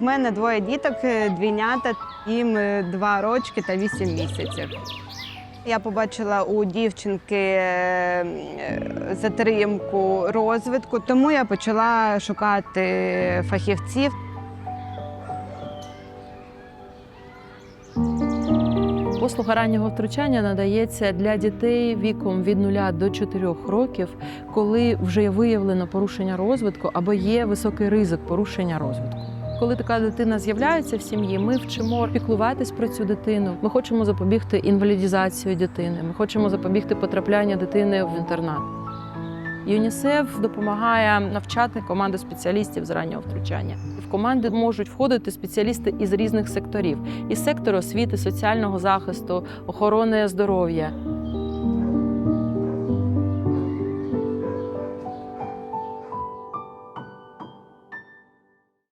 У мене двоє діток, е, двійнята, їм е, два рочки та вісім місяців. Я побачила у дівчинки е, затримку розвитку, тому я почала шукати фахівців. Послуга раннього втручання надається для дітей віком від 0 до 4 років, коли вже виявлено порушення розвитку або є високий ризик порушення розвитку. Коли така дитина з'являється в сім'ї, ми вчимо піклуватись про цю дитину. Ми хочемо запобігти інвалідізації дитини. Ми хочемо запобігти потрапляння дитини в інтернат. ЮНІСЕФ допомагає навчати команду спеціалістів з раннього втручання. В команди можуть входити спеціалісти із різних секторів: із сектору освіти, соціального захисту, охорони здоров'я.